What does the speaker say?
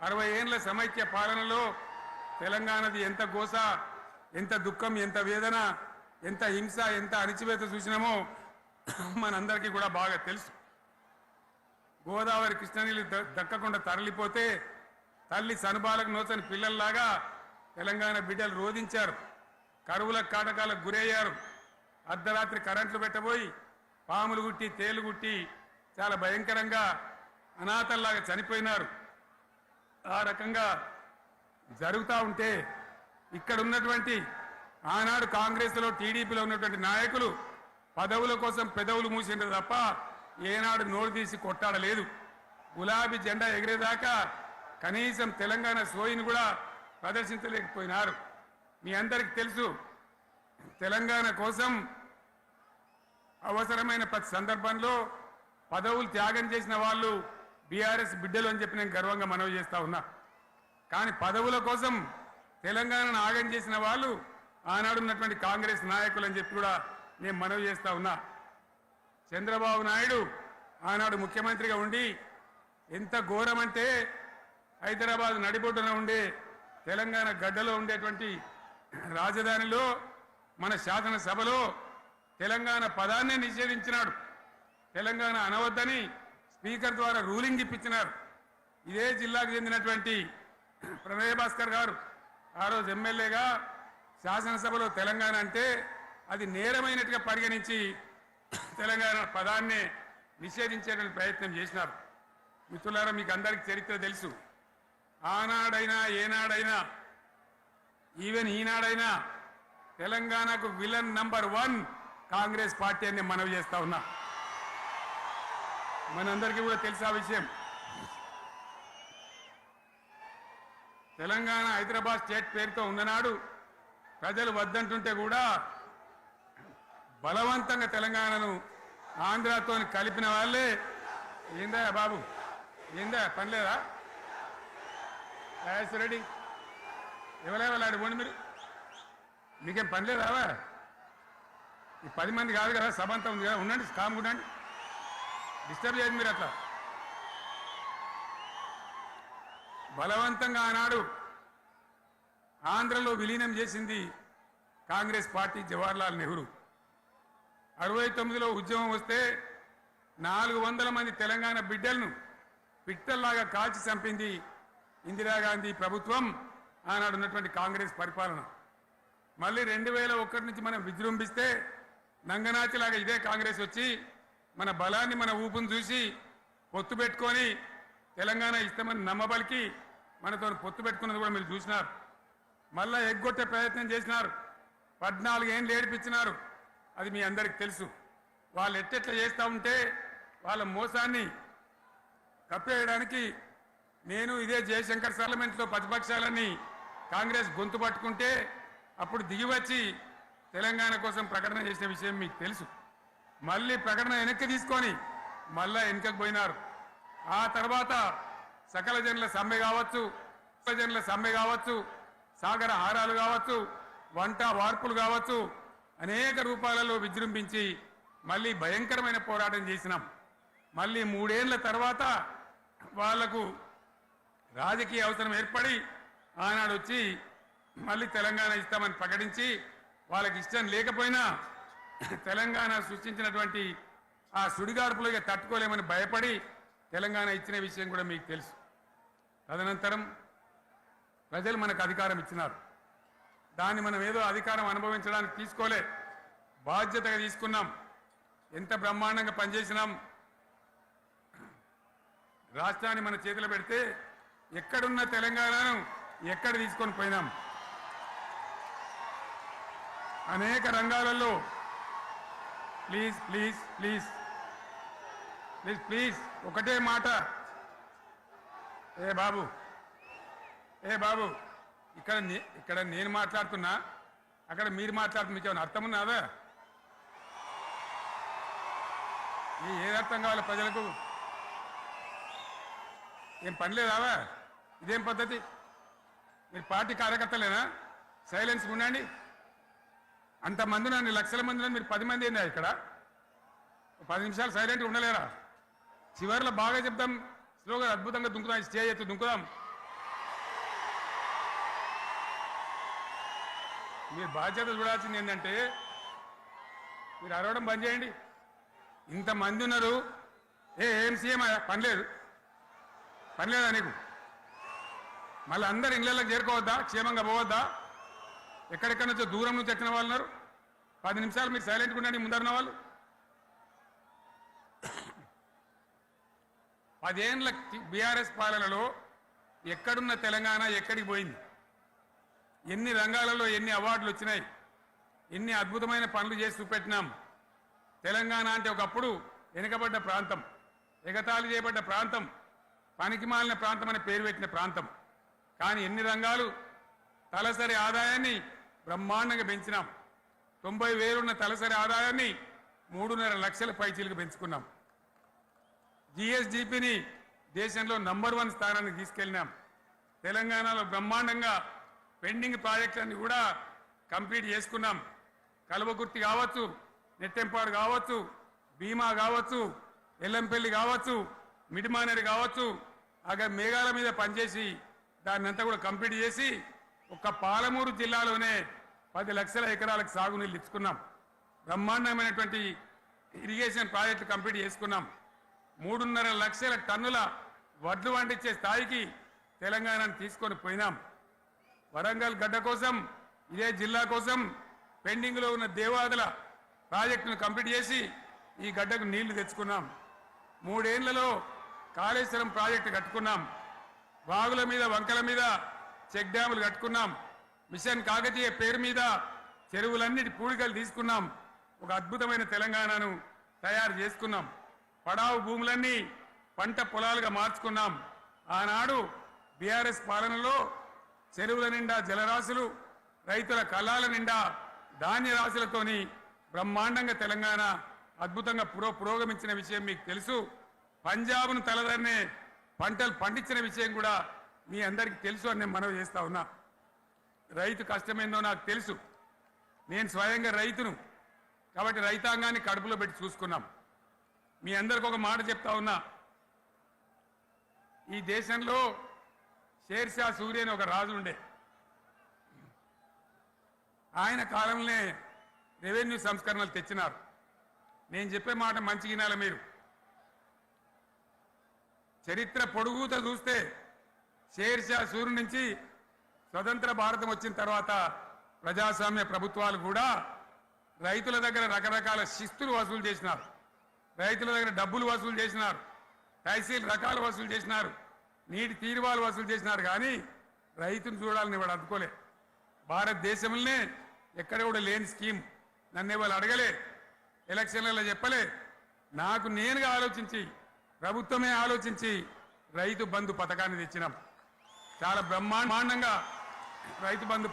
అరవై ఏండ్ల సమైక్య పాలనలో తెలంగాణది ఎంత గోస ఎంత దుఃఖం ఎంత వేదన ఎంత హింస ఎంత అణిచివేత చూసినామో మనందరికీ కూడా బాగా తెలుసు. గోదావరి కృష్ణనీళ్ళు దక్కకుండా తరలిపోతే తల్లి సనుబాలకు నోచని పిల్లల్లాగా తెలంగాణ బిడ్డలు రోధించారు. కరువుల కాటకాలకు గురయ్యారు. అర్ధరాత్రి కరెంట్లు పెట్టబోయి పాములు గుట్టి తేలు గుట్టి చాలా భయంకరంగా అనాథల్లాగా చనిపోయినారు. ఆ రకంగా జరుగుతూ ఉంటే ఇక్కడ ఉన్నటువంటి ఆనాడు కాంగ్రెస్లో టీడీపీలో ఉన్నటువంటి నాయకులు పదవుల కోసం పెదవులు మూసిండ్రు తప్ప ఏనాడు నోరు తీసి కొట్టాడలేదు. గులాబీ జెండా ఎగిరేదాకా కనీసం తెలంగాణ సోయిని కూడా ప్రదర్శించలేకపోయినారు. మీ అందరికీ తెలుసు తెలంగాణ కోసం అవసరమైన ప్రతి సందర్భంలో పదవులు త్యాగం చేసిన వాళ్ళు బీఆర్ఎస్ బిడ్డలు అని చెప్పి నేను గర్వంగా మనవి చేస్తా ఉన్నా. కానీ పదవుల కోసం తెలంగాణను ఆగం చేసిన వాళ్ళు ఆనాడు ఉన్నటువంటి కాంగ్రెస్ నాయకులు అని చెప్పి కూడా నేను మనవి చేస్తా ఉన్నా. చంద్రబాబు నాయుడు ఆనాడు ముఖ్యమంత్రిగా ఉండి ఎంత ఘోరమంటే హైదరాబాద్ నడిబొడ్డున ఉండే తెలంగాణ గడ్డలో ఉండేటువంటి రాజధానిలో మన శాసనసభలో తెలంగాణ పదాన్నే నిషేధించినాడు. తెలంగాణ అనవద్దని స్పీకర్ ద్వారా రూలింగ్ ఇప్పించినారు. ఇదే జిల్లాకు చెందినటువంటి ప్రణయ భాస్కర్ గారు. ఆ రోజు ఎమ్మెల్యేగా శాసనసభలో తెలంగాణ అంటే అది నేరమైనట్టుగా పరిగణించి తెలంగాణ పదాన్ని నిషేధించేటువంటి ప్రయత్నం చేసినారు. మిత్రులారా మీకు అందరికీ చరిత్ర తెలుసు. ఆనాడైనా ఏనాడైనా ఈవెన్ ఈనాడైనా తెలంగాణకు villain number one Congress party అని మనవి చేస్తా ఉన్నా. మనందరికీ కూడా తెలుసు ఆ విషయం? తెలంగాణ హైదరాబాద్ స్టేట్ పేరుతో ఉన్ననాడు ప్రజలు వద్దంటుంటే కూడా బలవంతంగా తెలంగాణను ఆంధ్రాతో కలిపిన వాళ్ళే. ఏందా బాబు? ఏందా? పనిలేదా లేదా? రెడ్డి ఎవరెవరు పోండి మీరు? మీకేం పనిలేదావా ఈ పది మంది కాదు కదా సభ అంతా ఉంది కదా. ఉండండి కామ్ ఉండండి. డిస్టర్బ్ చేయదు మీరు అట్లా. బలవంతంగా ఆనాడు ఆంధ్రలో విలీనం చేసింది కాంగ్రెస్ పార్టీ జవహర్లాల్ నెహ్రూ. అరవై తొమ్మిదిలో ఉద్యమం వస్తే నాలుగు వందల మంది తెలంగాణ బిడ్డలను పిట్టల్లాగా కాల్చి చంపింది ఇందిరాగాంధీ ప్రభుత్వం ఆనాడు ఉన్నటువంటి కాంగ్రెస్ పరిపాలన. మళ్ళీ రెండు వేల ఒకటి నుంచి మనం విజృంభిస్తే నంగనాచిలాగా ఇదే కాంగ్రెస్ వచ్చి మన బలాన్ని మన ఊపును చూసి పొత్తు పెట్టుకొని తెలంగాణ ఇస్తామని నమ్మబలికి మనతో పొత్తు పెట్టుకున్నది కూడా మీరు చూసినారు. మళ్ళా ఎగ్గొట్టే ప్రయత్నం చేసినారు. పద్నాలుగు ఏళ్ళు ఏడిపించినారు. అది మీ అందరికి తెలుసు. వాళ్ళు ఎట్టెట్లా చేస్తూ ఉంటే వాళ్ళ మోసాన్ని కప్పేయడానికి నేను ఇదే జయశంకర్ పార్లమెంట్లో ప్రతిపక్షాలని కాంగ్రెస్ గొంతు పట్టుకుంటే అప్పుడు దిగివచ్చి తెలంగాణ కోసం ప్రకటన చేసిన విషయం మీకు తెలుసు. మళ్ళీ ప్రకటన వెనక్కి తీసుకొని మళ్ళా వెనుకకు పోయినారు. ఆ తర్వాత సకల జనుల సమ్మె కావచ్చు జనుల సమ్మె కావచ్చు సాగర హారాలు కావచ్చు వంట వార్పులు కావచ్చు అనేక రూపాలలో విజృంభించి మళ్ళీ భయంకరమైన పోరాటం చేసినాం. మళ్ళీ మూడేళ్ళ తర్వాత వాళ్ళకు రాజకీయ అవసరం ఏర్పడి ఆనాడు వచ్చి మళ్ళీ తెలంగాణ ఇస్తామని ప్రకటించి వాళ్ళకి ఇష్టం లేకపోయినా తెలంగాణ సృష్టించినటువంటి ఆ సుడిగాడుపులుగా తట్టుకోలేమని భయపడి తెలంగాణ ఇచ్చిన విషయం కూడా మీకు తెలుసు. తదనంతరం ప్రజలు మనకు అధికారం ఇచ్చినారు. దాన్ని మనం ఏదో అధికారం అనుభవించడానికి తీసుకోలే బాధ్యతగా తీసుకున్నాం. ఎంత బ్రహ్మాండంగా పనిచేసినాం. రాష్ట్రాన్ని మన చేతిలో పెడితే ఎక్కడున్న తెలంగాణను ఎక్కడ తీసుకొని పోయినాం. అనేక రంగాలలో please please please. Please please. ఒకటే మాట. ఏ బాబు ఏ బాబు ఇక్కడ నే- ఇక్కడ నేను మాట్లాడుతున్నా అక్కడ మీరు మాట్లాడుతున్నా మీకు ఏమైనా అర్థం ఉన్నదా? ఈ ఏది అర్థం కావాలి ప్రజలకు? ఏం పని లేదావా ఇదేం పద్ధతి? మీరు పార్టీ కార్యకర్తలేనా? సైలెన్స్ ఉండండి. అంతమంది నన్ను లక్షల మంది మీరు పది మంది ఏంది ఇక్కడ? పది నిమిషాలు సైలెంట్గా ఉండలేరా? చివరిలో బాగా చెప్తాం స్లోగా అద్భుతంగా దుంకుదాం. స్టేజ్ ఎత్తు దుంకుదాం. మీరు బాధ్యత చూడాల్సింది ఏంటంటే మీరు అరవడం బంద్ చేయండి. ఇంతమంది ఉన్నారు. ఏ ఏం సీఎం? పని లేదు. పని లేదా నీకు? మళ్ళీ అందరు ఇళ్ళకి చేరుకోవద్దా? క్షేమంగా పోవద్దా? ఎక్కడెక్కడి నుంచో దూరం నుంచి వచ్చిన వాళ్ళు ఉన్నారు. పది నిమిషాలు మీరు సైలెంట్గా ఉండండి ముందరున్న వాళ్ళు. పదేండ్ల బీఆర్ఎస్ పాలనలో ఎక్కడున్న తెలంగాణ ఎక్కడికి పోయింది? ఎన్ని రంగాలలో ఎన్ని అవార్డులు వచ్చినాయి? ఎన్ని అద్భుతమైన పనులు చేసి చూపెట్టినాం? తెలంగాణ అంటే ఒకప్పుడు వెనుకబడ్డ ప్రాంతం ఎగతాళి చేయబడ్డ ప్రాంతం పనికి మాలిన ప్రాంతం అని పేరు పెట్టిన ప్రాంతం. కానీ ఎన్ని రంగాలు తలసరి ఆదాయాన్ని బ్రహ్మాండంగా పెంచినాం. తొంభై వేలున్న తలసరి ఆదాయాన్ని మూడున్నర లక్షల పైచీలకు పెంచుకున్నాం. జిఎస్డిపిని దేశంలో నంబర్ వన్ స్థానానికి తీసుకెళ్ళినాం. తెలంగాణలో బ్రహ్మాండంగా పెండింగ్ ప్రాజెక్టులన్నీ కూడా కంప్లీట్ చేసుకున్నాం. కలువకుర్తి కావచ్చు నెట్టెంపాడు కావచ్చు భీమా కావచ్చు ఎల్లంపల్లి కావచ్చు మిడిమానేరు కావచ్చు అక్కడ మేఘాల మీద పనిచేసి దాన్ని అంతా కూడా కంప్లీట్ చేసి ఒక్క పాలమూరు జిల్లాలోనే పది లక్షల ఎకరాలకు సాగునీళ్ళు ఇచ్చుకున్నాం. బ్రహ్మాండమైనటువంటి ఇరిగేషన్ ప్రాజెక్టులు కంప్లీట్ చేసుకున్నాం. మూడున్నర లక్షల టన్నుల వడ్లు వండించే స్థాయికి తెలంగాణను తీసుకొని పోయినాం. వరంగల్ గడ్డ కోసం ఇదే జిల్లా కోసం పెండింగ్లో ఉన్న దేవాదుల ప్రాజెక్టును కంప్లీట్ చేసి ఈ గడ్డకు నీళ్ళు తెచ్చుకున్నాం. మూడేళ్ళలో కాళేశ్వరం ప్రాజెక్టు కట్టుకున్నాం. వాగుల మీద వంకల మీద చెక్ డ్యాములు కట్టుకున్నాం. మిషన్ కాకతీయ పేరు మీద చెరువులన్నిటి పూడికలు తీసుకున్నాం. ఒక అద్భుతమైన తెలంగాణను తయారు చేసుకున్నాం. పడావు భూములన్నీ పంట పొలాలుగా మార్చుకున్నాం. ఆనాడు బీఆర్ఎస్ పాలనలో చెరువుల నిండా జలరాశులు రైతుల కళాల నిండా ధాన్య రాశులతోని బ్రహ్మాండంగా తెలంగాణ అద్భుతంగా పురో పురోగమించిన విషయం మీకు తెలుసు. పంజాబ్ను తలదన్నే పంటలు పండించిన విషయం కూడా మీ అందరికీ తెలుసు అని నేను మనవి చేస్తా ఉన్నా. రైతు కష్టమేందో నాకు తెలుసు. నేను స్వయంగా రైతును. కాబట్టి రైతాంగాన్ని కడుపులో పెట్టి చూసుకున్నాం. మీ అందరికి ఒక మాట చెప్తా ఉన్నా. ఈ దేశంలో షేర్షా సూర్య అని ఒక రాజు ఉండే. ఆయన కాలంలోనే రెవెన్యూ సంస్కరణలు తెచ్చినారు. నేను చెప్పే మాట మంచి వినాల మీరు. చరిత్ర పొడుగుత చూస్తే షేర్షా సూర్యు నుంచి స్వతంత్ర భారతం వచ్చిన తర్వాత ప్రజాస్వామ్య ప్రభుత్వాలు కూడా రైతుల దగ్గర రకరకాల శిస్తులు వసూలు చేసినారు. రైతుల దగ్గర డబ్బులు వసూలు చేసినారు. తహసీల్ రకాలు వసూలు చేసినారు. నీటి తీరువాలు వసూలు చేసినారు కానీ రైతును చూడాలని వాడు అందుకోలే. భారతదేశంలోనే ఎక్కడ కూడా లేని స్కీమ్. నన్ను వాళ్ళు అడగలే. ఎలక్షన్లలో చెప్పలే. నాకు నేనుగా ఆలోచించి ప్రభుత్వమే ఆలోచించి రైతు బంధు పథకాన్ని తెచ్చినాం. చాలా బ్రహ్మాండంగా రైతు బంధు